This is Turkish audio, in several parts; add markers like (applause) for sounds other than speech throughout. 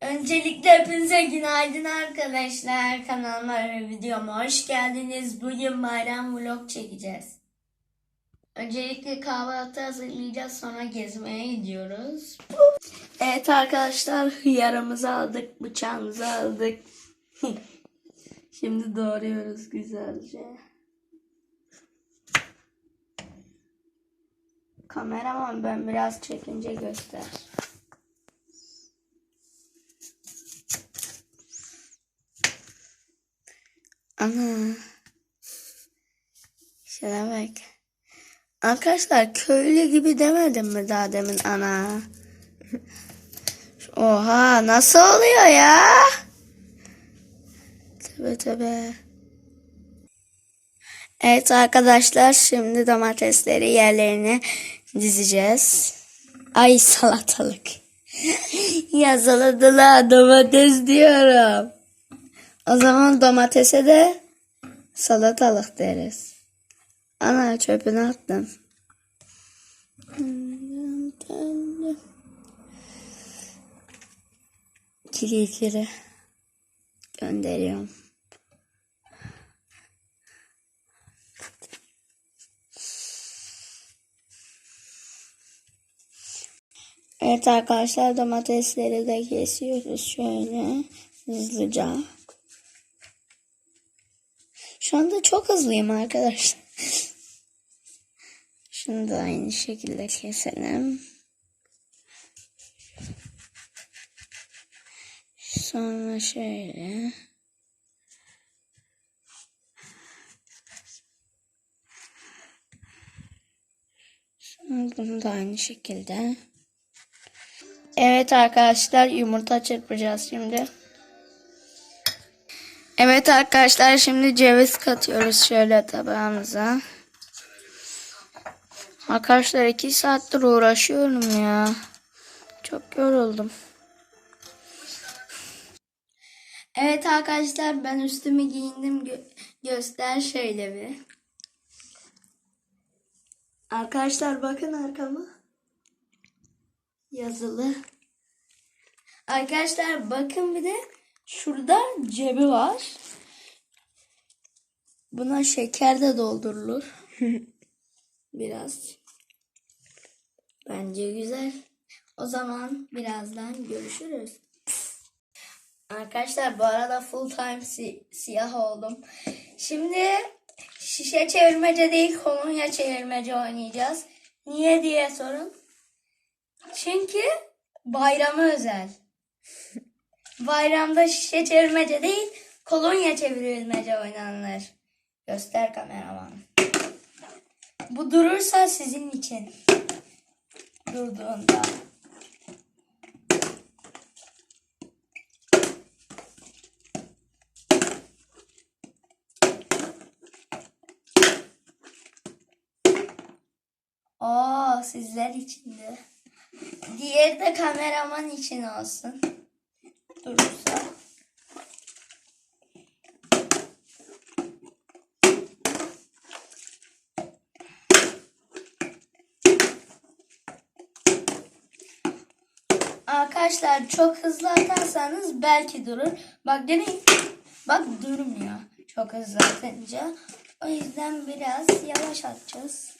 Öncelikle hepinize günaydın arkadaşlar. Kanalıma ve videoma hoş geldiniz. Bugün bayram vlog çekeceğiz. Öncelikle kahvaltı hazırlayacağız sonra gezmeye gidiyoruz. Evet arkadaşlar hıyarımızı aldık, bıçağımızı aldık. (laughs) Şimdi doğruyoruz güzelce. Kameraman ben biraz çekince göster. Ana. Şuna bak. Arkadaşlar köylü gibi demedim mi daha demin ana? Oha nasıl oluyor ya? Tövbe tövbe. Evet arkadaşlar şimdi domatesleri yerlerine dizeceğiz. Ay salatalık. (laughs) Yazılıdılar domates diyorum. O zaman domatese de salatalık deriz. Ana çöpünü attım. Kiri kiri gönderiyorum. Evet arkadaşlar domatesleri de kesiyoruz şöyle hızlıca. Şu anda çok hızlıyım arkadaşlar. (laughs) Şunu da aynı şekilde keselim. Sonra şöyle. Sonra bunu da aynı şekilde. Evet arkadaşlar yumurta çırpacağız şimdi. Evet arkadaşlar şimdi ceviz katıyoruz şöyle tabağımıza. Arkadaşlar iki saattir uğraşıyorum ya. Çok yoruldum. Evet arkadaşlar ben üstümü giyindim. Gö- göster şöyle bir. Arkadaşlar bakın arkama. Yazılı. Arkadaşlar bakın bir de şurada cebi var. Buna şeker de doldurulur. (laughs) Biraz. Bence güzel. O zaman birazdan görüşürüz. Arkadaşlar bu arada full time si- siyah oldum. Şimdi şişe çevirmece değil kolonya çevirmece oynayacağız. Niye diye sorun. Çünkü bayrama özel. (laughs) Bayramda şişe çevirmece değil kolonya çevirmece oynanır. Göster kameraman. Bu durursa sizin için. Durduğunda. Oo sizler için de. Diğeri de kameraman için olsun. Durursa. Arkadaşlar çok hızlı atarsanız belki durur. Bak deneyin. Bak durmuyor. Çok hızlı atınca. O yüzden biraz yavaş atacağız.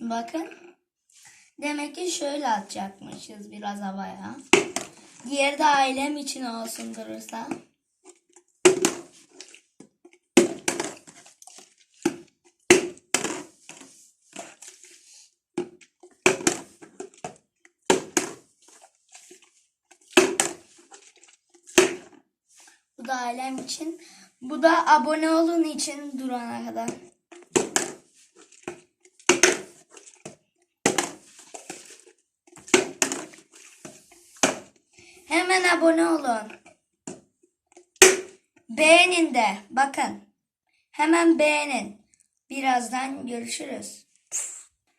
Bakın. Demek ki şöyle atacakmışız biraz havaya. Diğeri de ailem için olsun durursa. Bu da ailem için. Bu da abone olun için durana kadar. Hemen abone olun. Beğenin de. Bakın. Hemen beğenin. Birazdan görüşürüz.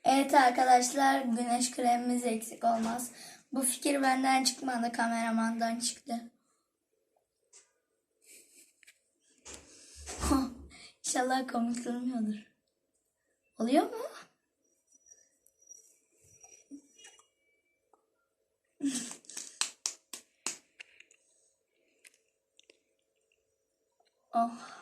Evet arkadaşlar güneş kremimiz eksik olmaz. Bu fikir benden çıkmadı kameramandan çıktı. (laughs) İnşallah komik durmuyordur. Oluyor mu? Oh.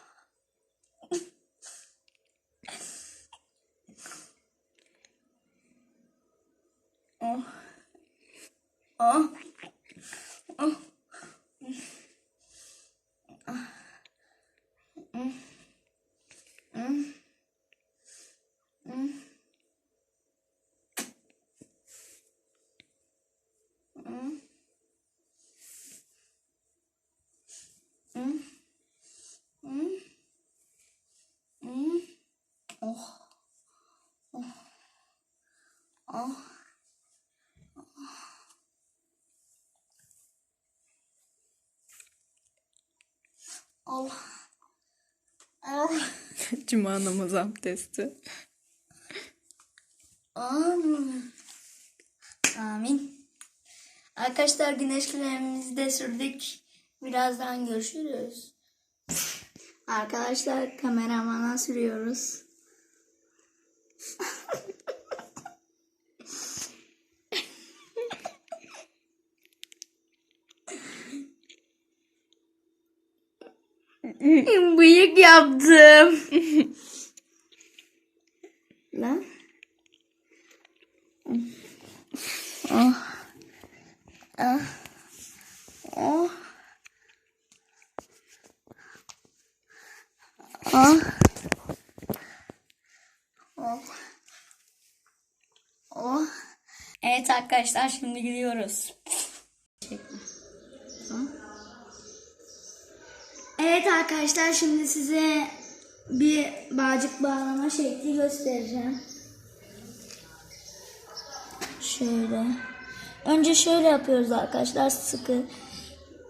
Allah. Allah. (laughs) Cuma namazı abdesti. Amin. Amin. Arkadaşlar güneş kremimizi de sürdük. Birazdan görüşürüz. Arkadaşlar kameramana sürüyoruz. Bıyık yaptım. Lan. Oh. Ah. Oh. Ah. Oh. Oh. Evet arkadaşlar şimdi gidiyoruz. Evet arkadaşlar şimdi size bir bağcık bağlama şekli göstereceğim. Şöyle. Önce şöyle yapıyoruz arkadaşlar sıkı.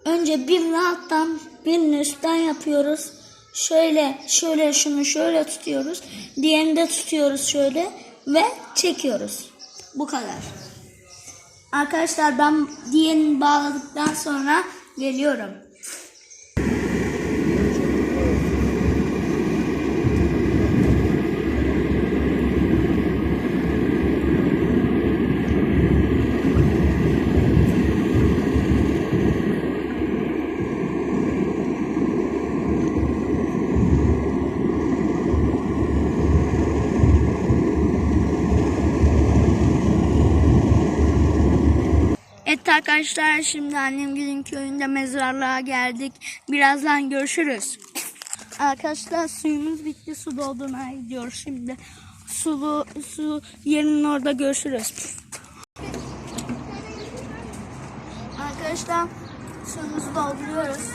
Önce birini alttan birini üstten yapıyoruz. Şöyle şöyle şunu şöyle tutuyoruz. Diğerini de tutuyoruz şöyle ve çekiyoruz. Bu kadar. Arkadaşlar ben diğerini bağladıktan sonra geliyorum. Arkadaşlar şimdi annemgilin köyünde mezarlığa geldik. Birazdan görüşürüz. Arkadaşlar suyumuz bitti. Su doldurmaya gidiyoruz şimdi. Sulu su yerinin orada görüşürüz. Arkadaşlar suyumuzu dolduruyoruz.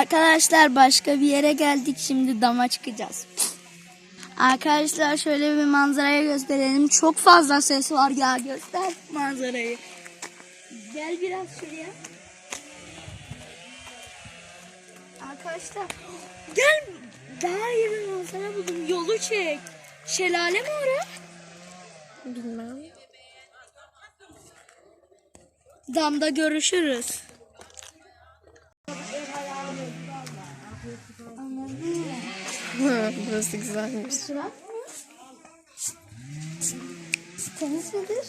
Arkadaşlar başka bir yere geldik. Şimdi dama çıkacağız. Arkadaşlar şöyle bir manzarayı gösterelim. Çok fazla ses var ya. Göster manzarayı. Gel biraz şuraya. Arkadaşlar gel. Daha iyi bir manzara buldum. Yolu çek. Şelale mi oraya? Bilmem. Damda görüşürüz. (laughs) Burası güzelmiş. Temiz midir?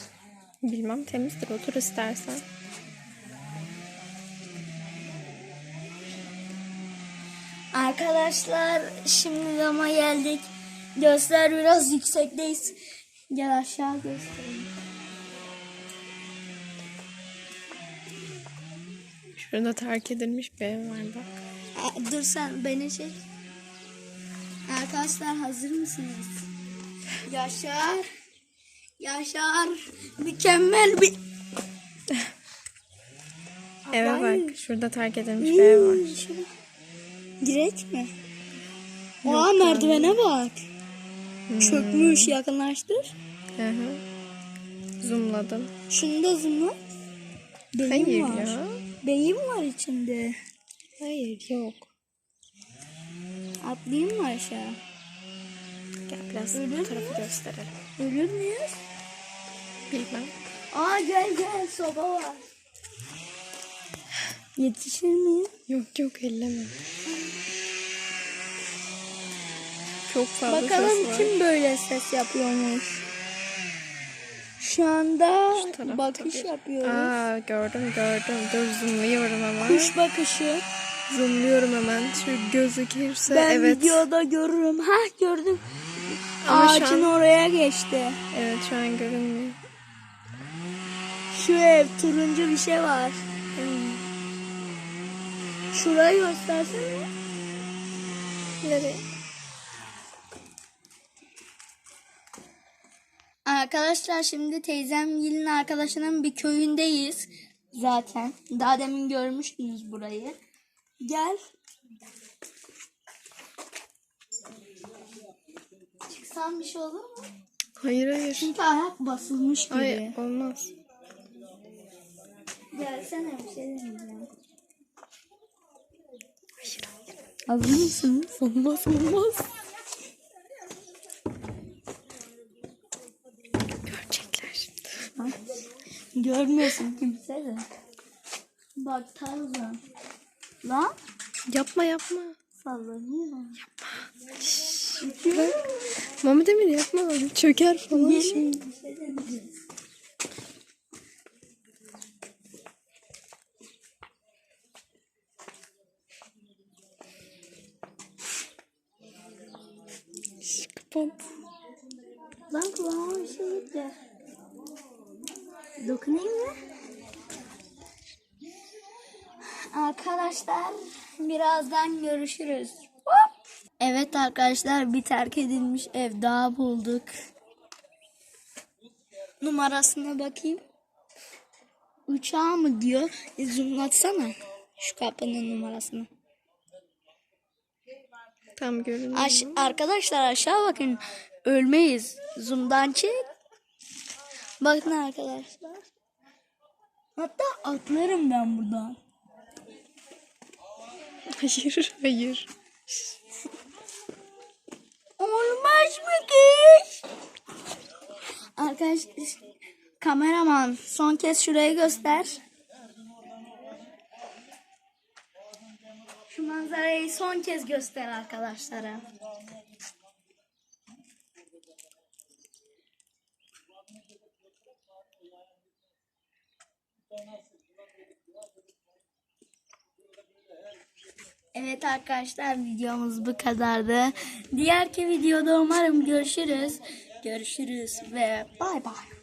Bilmem temizdir otur istersen. Arkadaşlar şimdi dama geldik. Göster biraz yüksekteyiz. Gel aşağı göstereyim. Şurada terk edilmiş bir ev var bak. Aa, dur sen beni çek. Arkadaşlar hazır mısınız? Yaşar. Yaşar. Mükemmel bir... (laughs) Eve Ay. bak. Şurada terk edilmiş bir ev var. Hmm, Direkt mi? Aa merdivene bak. Çökmüş yakınlaştır. Hı hı. Zoomladım. Şunu da zoomla. Beyin Hayır var. ya. Beyin var içinde. Hayır yok. Atlayayım mı aşağı? Biraz bu tarafı gösterelim. Ölür müyüz? Bilmem. Aa gel gel soba var. Yetişir miyim? Yok yok elleme. Çok fazla Bakalım ses var. kim böyle ses yapıyormuş. Şu anda Şu bakış bir- yapıyoruz. Aa gördüm gördüm. Dur zoomluyorum hemen. Kuş bakışı. Zoomluyorum hemen. Şu gözükürse Ben evet. videoda görürüm. Ha gördüm. Ama Ağacın an- oraya geçti. Evet şu an görünmüyor. Şu ev turuncu bir şey var. Şurayı göstersene. Nereye? Arkadaşlar şimdi teyzemgilin arkadaşının bir köyündeyiz. Zaten. Daha demin görmüştünüz burayı. Gel. Çıksam bir şey olur mu? Hayır hayır. Çünkü ayak basılmış gibi. Hayır olmaz. Gelsene bir şey demeyeceğim. Hazır mısınız? Olmaz olmaz. Görecekler şimdi. Görmüyorsun kimse de. Bak Tarzan. Lan Yapma yapma. sallanıyor. Mehmet Emir yapma. Çöker falan şimdi. Bir şey demeyeceğim. Şş, Kapat. Lan kulağıma bir şey gitti. Dokunayım mı? Arkadaşlar birazdan görüşürüz. Hop. Evet arkadaşlar bir terk edilmiş ev daha bulduk. Numarasına bakayım. Uçağı mı diyor? E, zoomlatsana şu kapının numarasını. Tam görünüyor. Aş arkadaşlar aşağı bakın. Ölmeyiz. Zoom'dan çek. Bakın arkadaşlar. Hatta atlarım ben buradan. Hayır hayır. Olmaz mı kız? Arkadaşlar kameraman son kez şurayı göster. Şu manzarayı son kez göster arkadaşlara. Evet arkadaşlar videomuz bu kadardı. Diğerki videoda umarım görüşürüz. Görüşürüz ve bay bay.